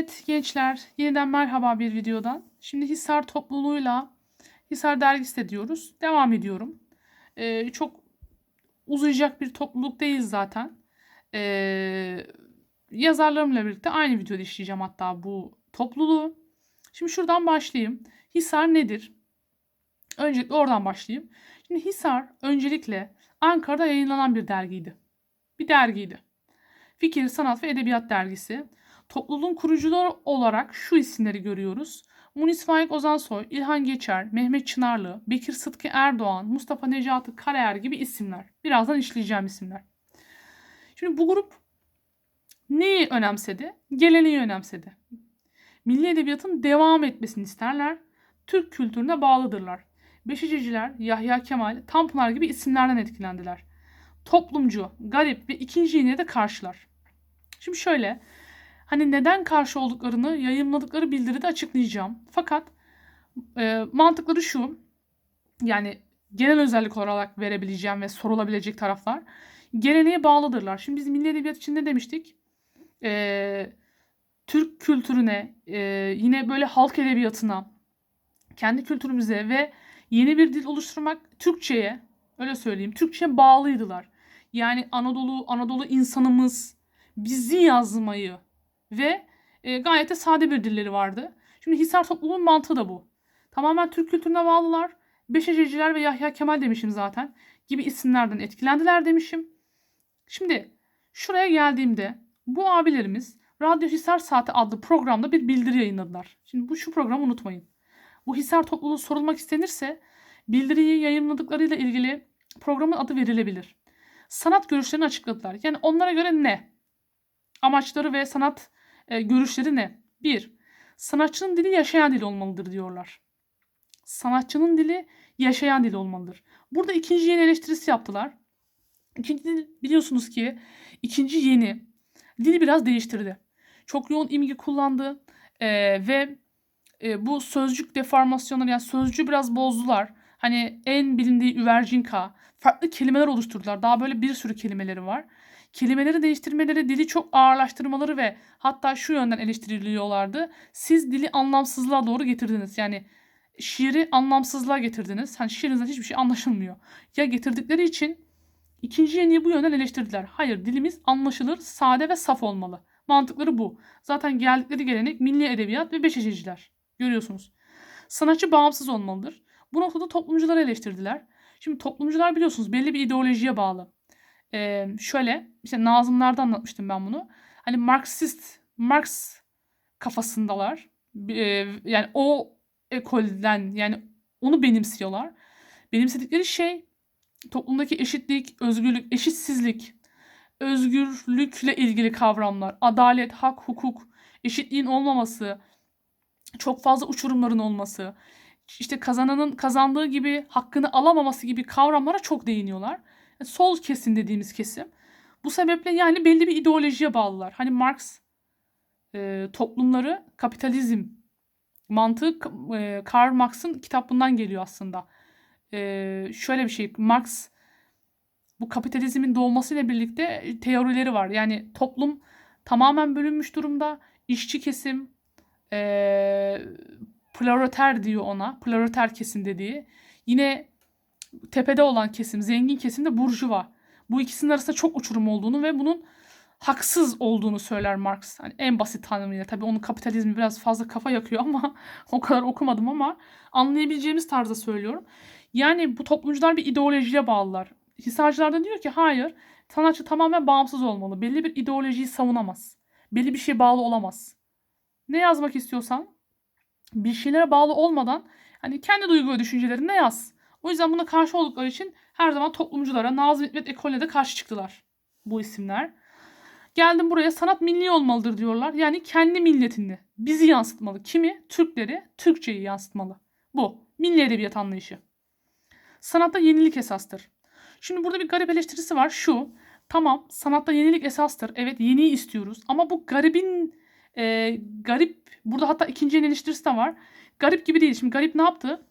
Evet gençler, yeniden merhaba bir videodan. Şimdi Hisar topluluğuyla Hisar dergisi de diyoruz. Devam ediyorum. Ee, çok uzayacak bir topluluk değil zaten. Ee, yazarlarımla birlikte aynı videoda işleyeceğim hatta bu topluluğu. Şimdi şuradan başlayayım. Hisar nedir? Öncelikle oradan başlayayım. Şimdi Hisar öncelikle Ankara'da yayınlanan bir dergiydi. Bir dergiydi. Fikir, Sanat ve Edebiyat Dergisi. Topluluğun kurucuları olarak şu isimleri görüyoruz. Munis Faik Ozansoy, İlhan Geçer, Mehmet Çınarlı, Bekir Sıtkı Erdoğan, Mustafa Necati Karayer gibi isimler. Birazdan işleyeceğim isimler. Şimdi bu grup neyi önemsedi? Geleneği önemsedi. Milli edebiyatın devam etmesini isterler. Türk kültürüne bağlıdırlar. Beşiciciler, Yahya Kemal, Tanpınar gibi isimlerden etkilendiler. Toplumcu, garip ve ikinci yeniye de karşılar. Şimdi şöyle, hani neden karşı olduklarını yayınladıkları bildiride açıklayacağım. Fakat e, mantıkları şu, yani genel özellik olarak verebileceğim ve sorulabilecek taraflar geleneğe bağlıdırlar. Şimdi biz milli edebiyat için ne demiştik? E, Türk kültürüne, e, yine böyle halk edebiyatına, kendi kültürümüze ve yeni bir dil oluşturmak Türkçe'ye, öyle söyleyeyim, Türkçe'ye bağlıydılar. Yani Anadolu, Anadolu insanımız bizi yazmayı ve e, gayet de sade bir dilleri vardı. Şimdi Hisar topluluğun mantığı da bu. Tamamen Türk kültürüne bağlılar. Beşececiler ve Yahya Kemal demişim zaten gibi isimlerden etkilendiler demişim. Şimdi şuraya geldiğimde bu abilerimiz Radyo Hisar Saati adlı programda bir bildiri yayınladılar. Şimdi bu şu programı unutmayın. Bu Hisar topluluğu sorulmak istenirse bildiriyi yayınladıklarıyla ilgili programın adı verilebilir. Sanat görüşlerini açıkladılar. Yani onlara göre ne? Amaçları ve sanat e, görüşleri ne? Bir, sanatçının dili yaşayan dil olmalıdır diyorlar. Sanatçının dili yaşayan dil olmalıdır. Burada ikinci yeni eleştirisi yaptılar. İkinci dil biliyorsunuz ki ikinci yeni dili biraz değiştirdi. Çok yoğun imge kullandı e, ve e, bu sözcük deformasyonları yani sözcüğü biraz bozdular. Hani en bilindiği üvercinka farklı kelimeler oluşturdular. Daha böyle bir sürü kelimeleri var. Kelimeleri değiştirmeleri, dili çok ağırlaştırmaları ve hatta şu yönden eleştiriliyorlardı. Siz dili anlamsızlığa doğru getirdiniz. Yani şiiri anlamsızlığa getirdiniz. Hani şiirinizden hiçbir şey anlaşılmıyor. Ya getirdikleri için ikinci yeniyi bu yönden eleştirdiler. Hayır dilimiz anlaşılır, sade ve saf olmalı. Mantıkları bu. Zaten geldikleri gelenek milli edebiyat ve beşeciciler. Görüyorsunuz. Sanatçı bağımsız olmalıdır. Bu noktada toplumcuları eleştirdiler. Şimdi toplumcular biliyorsunuz belli bir ideolojiye bağlı. Ee, şöyle işte Nazımlar'da anlatmıştım ben bunu. Hani Marksist, Marx kafasındalar. Ee, yani o ekolden yani onu benimsiyorlar. Benimsedikleri şey toplumdaki eşitlik, özgürlük, eşitsizlik, özgürlükle ilgili kavramlar, adalet, hak, hukuk, eşitliğin olmaması, çok fazla uçurumların olması, işte kazananın kazandığı gibi hakkını alamaması gibi kavramlara çok değiniyorlar. Sol kesim dediğimiz kesim. Bu sebeple yani belli bir ideolojiye bağlılar. Hani Marx e, toplumları kapitalizm mantığı e, Karl Marx'ın kitabından geliyor aslında. E, şöyle bir şey Marx bu kapitalizmin doğmasıyla birlikte teorileri var. Yani toplum tamamen bölünmüş durumda. İşçi kesim, e, proleter diyor ona. Proleter kesim dediği. Yine tepede olan kesim, zengin kesim de burjuva. Bu ikisinin arasında çok uçurum olduğunu ve bunun haksız olduğunu söyler Marx. Hani en basit tanımıyla. Tabii onun kapitalizmi biraz fazla kafa yakıyor ama o kadar okumadım ama anlayabileceğimiz tarzda söylüyorum. Yani bu toplumcular bir ideolojiye bağlılar. Hisarcılar da diyor ki hayır sanatçı tamamen bağımsız olmalı. Belli bir ideolojiyi savunamaz. Belli bir şeye bağlı olamaz. Ne yazmak istiyorsan bir şeylere bağlı olmadan hani kendi duygu ve düşüncelerinde yaz. O yüzden buna karşı oldukları için her zaman toplumculara Nazım Hikmet ekolüne de karşı çıktılar bu isimler. Geldim buraya sanat milli olmalıdır diyorlar. Yani kendi milletini bizi yansıtmalı. Kimi? Türkleri, Türkçeyi yansıtmalı. Bu. Milli edebiyat anlayışı. Sanatta yenilik esastır. Şimdi burada bir garip eleştirisi var. Şu. Tamam sanatta yenilik esastır. Evet yeniyi istiyoruz. Ama bu garibin e, garip burada hatta ikinci eleştirisi de var. Garip gibi değil. Şimdi garip ne yaptı?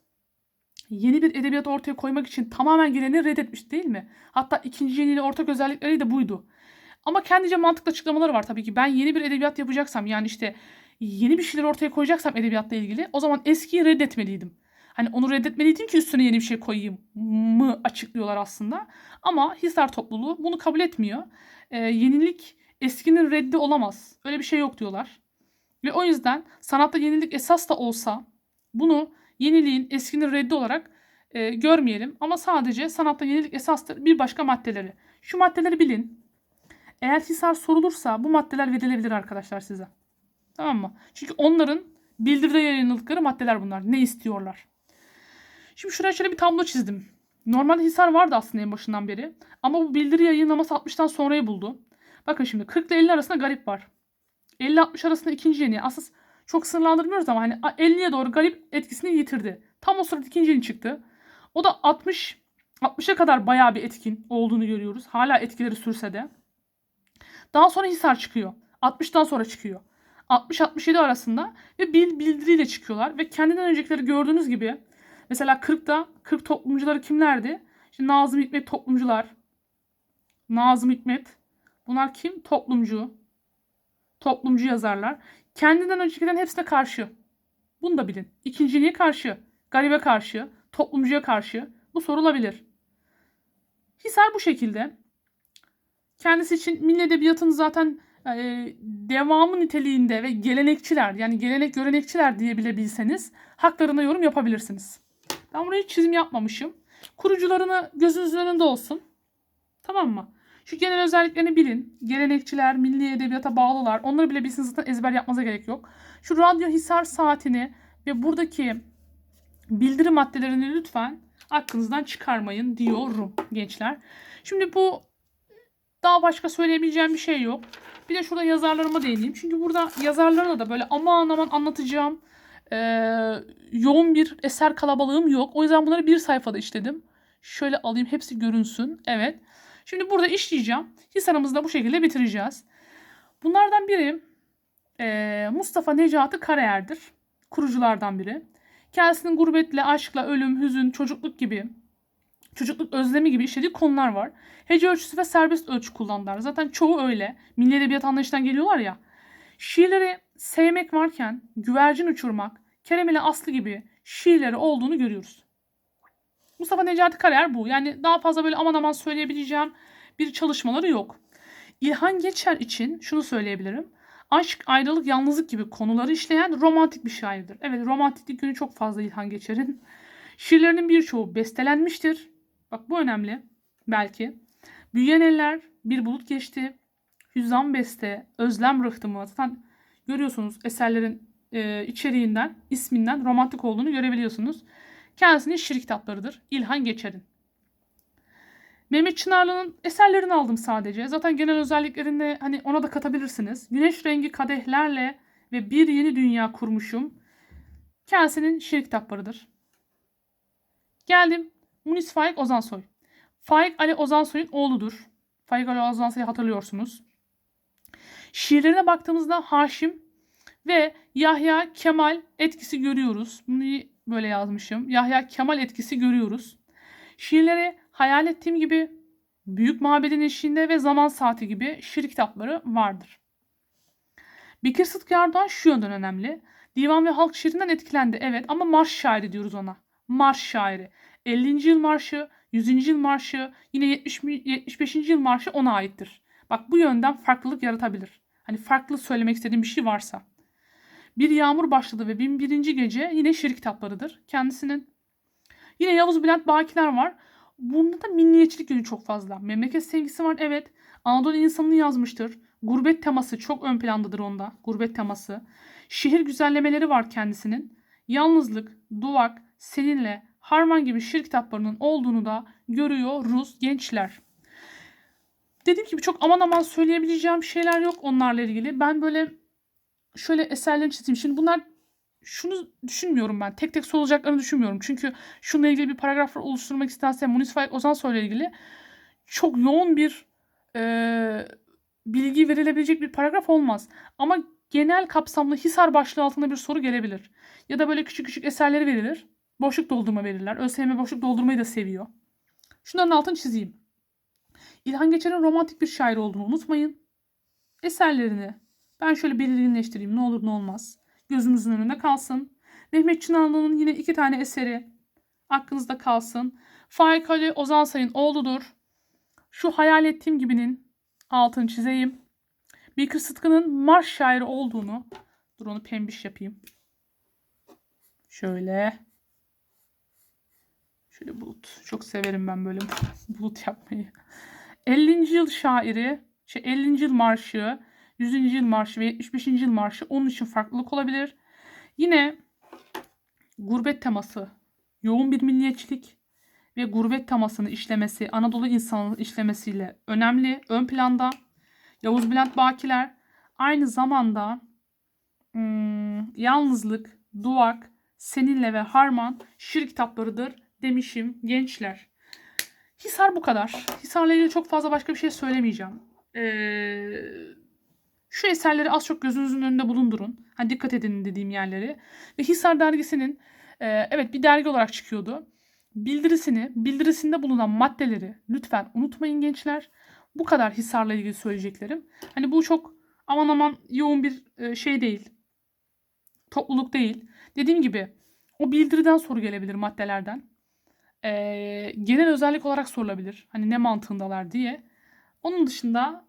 Yeni bir edebiyat ortaya koymak için tamamen geleni reddetmiş değil mi? Hatta ikinci yeniyle ortak özellikleri de buydu. Ama kendince mantıklı açıklamaları var tabii ki. Ben yeni bir edebiyat yapacaksam yani işte yeni bir şeyler ortaya koyacaksam edebiyatla ilgili o zaman eskiyi reddetmeliydim. Hani onu reddetmeliydim ki üstüne yeni bir şey koyayım mı açıklıyorlar aslında. Ama Hisar topluluğu bunu kabul etmiyor. Ee, yenilik eskinin reddi olamaz. Öyle bir şey yok diyorlar. Ve o yüzden sanatta yenilik esas da olsa bunu yeniliğin eskinin reddi olarak e, görmeyelim. Ama sadece sanatta yenilik esastır bir başka maddeleri. Şu maddeleri bilin. Eğer Hisar sorulursa bu maddeler verilebilir arkadaşlar size. Tamam mı? Çünkü onların bildiride yayınladıkları maddeler bunlar. Ne istiyorlar? Şimdi şuraya şöyle bir tablo çizdim. Normalde Hisar vardı aslında en başından beri. Ama bu bildiri yayınlaması 60'tan sonrayı buldu. Bakın şimdi 40 ile 50 arasında garip var. 50-60 arasında ikinci yeni. Aslında çok sınırlandırmıyoruz ama hani 50'ye doğru garip etkisini yitirdi. Tam o sırada ikinci yeni çıktı. O da 60 60'a kadar bayağı bir etkin olduğunu görüyoruz. Hala etkileri sürse de. Daha sonra Hisar çıkıyor. 60'tan sonra çıkıyor. 60-67 arasında ve bil bildiriyle çıkıyorlar ve kendinden öncekileri gördüğünüz gibi mesela 40'da 40 toplumcuları kimlerdi? İşte Nazım Hikmet toplumcular. Nazım Hikmet. Bunlar kim? Toplumcu. Toplumcu yazarlar. Kendinden öncekilerin hepsine karşı. Bunu da bilin. İkinciliğe karşı. Garibe karşı. Toplumcuya karşı. Bu sorulabilir. Hisar bu şekilde. Kendisi için milli edebiyatın zaten e, devamı niteliğinde ve gelenekçiler yani gelenek görenekçiler diye haklarına yorum yapabilirsiniz. Ben buraya çizim yapmamışım. Kurucularını gözünüzün önünde olsun. Tamam mı? Şu genel özelliklerini bilin. Gelenekçiler, milli edebiyata bağlılar. Onları bile bilsiniz zaten ezber yapmanıza gerek yok. Şu radyo hisar saatini ve buradaki bildirim maddelerini lütfen aklınızdan çıkarmayın diyorum gençler. Şimdi bu daha başka söyleyebileceğim bir şey yok. Bir de şurada yazarlarıma değineyim. Çünkü burada yazarlarına da böyle aman aman anlatacağım e, yoğun bir eser kalabalığım yok. O yüzden bunları bir sayfada işledim. Şöyle alayım hepsi görünsün. Evet. Şimdi burada işleyeceğim. Hisarımızı da bu şekilde bitireceğiz. Bunlardan biri e, Mustafa Necati Karayer'dir. Kuruculardan biri. Kendisinin gurbetle, aşkla, ölüm, hüzün, çocukluk gibi çocukluk özlemi gibi işlediği konular var. Hece ölçüsü ve serbest ölçü kullandılar. Zaten çoğu öyle. Milli edebiyat anlayışından geliyorlar ya. Şiirleri sevmek varken güvercin uçurmak, Kerem ile Aslı gibi şiirleri olduğunu görüyoruz. Mustafa Necati Karayer bu. Yani daha fazla böyle aman aman söyleyebileceğim bir çalışmaları yok. İlhan Geçer için şunu söyleyebilirim. Aşk, ayrılık, yalnızlık gibi konuları işleyen romantik bir şairdir. Evet romantiklik yönü çok fazla İlhan Geçer'in. Şiirlerinin birçoğu bestelenmiştir. Bak bu önemli belki. Büyüyen eller, bir bulut geçti, hüzzam beste, özlem rıhtımı. Zaten görüyorsunuz eserlerin e, içeriğinden, isminden romantik olduğunu görebiliyorsunuz. Kendisinin şiir kitaplarıdır. İlhan Geçer'in. Mehmet Çınarlı'nın eserlerini aldım sadece. Zaten genel özelliklerini hani ona da katabilirsiniz. Güneş rengi kadehlerle ve bir yeni dünya kurmuşum. Kendisinin şiir kitaplarıdır. Geldim Munis Faik Ozansoy. Faik Ali Ozansoy'un oğludur. Faik Ali Ozansoy'u hatırlıyorsunuz. Şiirlerine baktığımızda Haşim ve Yahya Kemal etkisi görüyoruz. Bunu böyle yazmışım. Yahya Kemal etkisi görüyoruz. Şiirleri hayal ettiğim gibi Büyük Mabedin Eşiğinde ve Zaman Saati gibi şiir kitapları vardır. Bekir Sıtkı Erdoğan şu yönden önemli. Divan ve halk şiirinden etkilendi evet ama marş şairi diyoruz ona. Marş şairi. 50. yıl marşı, 100. yıl marşı, yine 70, 75. yıl marşı ona aittir. Bak bu yönden farklılık yaratabilir. Hani farklı söylemek istediğim bir şey varsa. Bir yağmur başladı ve bin birinci gece yine şiir kitaplarıdır. Kendisinin yine Yavuz Bülent Bakiler var. Bunda da milliyetçilik yönü çok fazla. Memleket sevgisi var evet. Anadolu insanını yazmıştır. Gurbet teması çok ön plandadır onda. Gurbet teması. Şehir güzellemeleri var kendisinin. Yalnızlık, duvak, seninle, harman gibi şiir kitaplarının olduğunu da görüyoruz gençler. Dediğim gibi çok aman aman söyleyebileceğim şeyler yok onlarla ilgili. Ben böyle şöyle eserlerini çizeyim. Şimdi bunlar şunu düşünmüyorum ben. Tek tek sorulacaklarını düşünmüyorum. Çünkü şununla ilgili bir paragraf oluşturmak isterse Munis Faik Ozansoy ile ilgili çok yoğun bir e, bilgi verilebilecek bir paragraf olmaz. Ama genel kapsamlı Hisar başlığı altında bir soru gelebilir. Ya da böyle küçük küçük eserleri verilir. Boşluk doldurma verirler. ÖSYM boşluk doldurmayı da seviyor. Şunların altını çizeyim. İlhan Geçer'in romantik bir şair olduğunu unutmayın. Eserlerini Ben şöyle belirginleştireyim ne olur ne olmaz. Gözümüzün önünde kalsın. Mehmet Çınarlı'nın yine iki tane eseri aklınızda kalsın. Faik Ali Ozan Say'ın oğludur. Şu hayal ettiğim gibinin altını çizeyim. Bekir Sıtkı'nın marş şairi olduğunu dur onu pembiş yapayım. Şöyle. Şöyle bulut. Çok severim ben böyle bulut yapmayı. 50. yıl şairi, şey 50. yıl marşı, 100. yıl marşı ve 75. yıl marşı onun için farklılık olabilir. Yine gurbet teması, yoğun bir milliyetçilik ve gurbet temasını işlemesi, Anadolu insanının işlemesiyle önemli, ön planda. Yavuz Bülent Bakiler aynı zamanda hmm, yalnızlık, duvak, seninle ve harman şiir kitaplarıdır demişim gençler. Hisar bu kadar. Hisar'la ilgili çok fazla başka bir şey söylemeyeceğim. Ee, şu eserleri az çok gözünüzün önünde bulundurun. Hani dikkat edin dediğim yerleri. Ve Hisar dergisinin e, evet bir dergi olarak çıkıyordu. Bildirisini, bildirisinde bulunan maddeleri lütfen unutmayın gençler. Bu kadar Hisar'la ilgili söyleyeceklerim. Hani bu çok aman aman yoğun bir e, şey değil. Topluluk değil. Dediğim gibi o bildiriden soru gelebilir maddelerden. Ee, genel özellik olarak sorulabilir. Hani ne mantığındalar diye. Onun dışında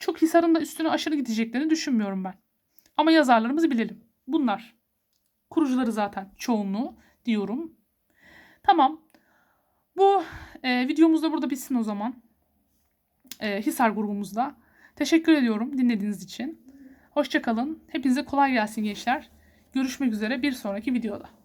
çok Hisar'ın da üstüne aşırı gideceklerini düşünmüyorum ben. Ama yazarlarımızı bilelim. Bunlar. Kurucuları zaten çoğunluğu diyorum. Tamam. Bu e, videomuz da burada bitsin o zaman. E, Hisar grubumuzda. Teşekkür ediyorum dinlediğiniz için. Hoşçakalın. Hepinize kolay gelsin gençler. Görüşmek üzere bir sonraki videoda.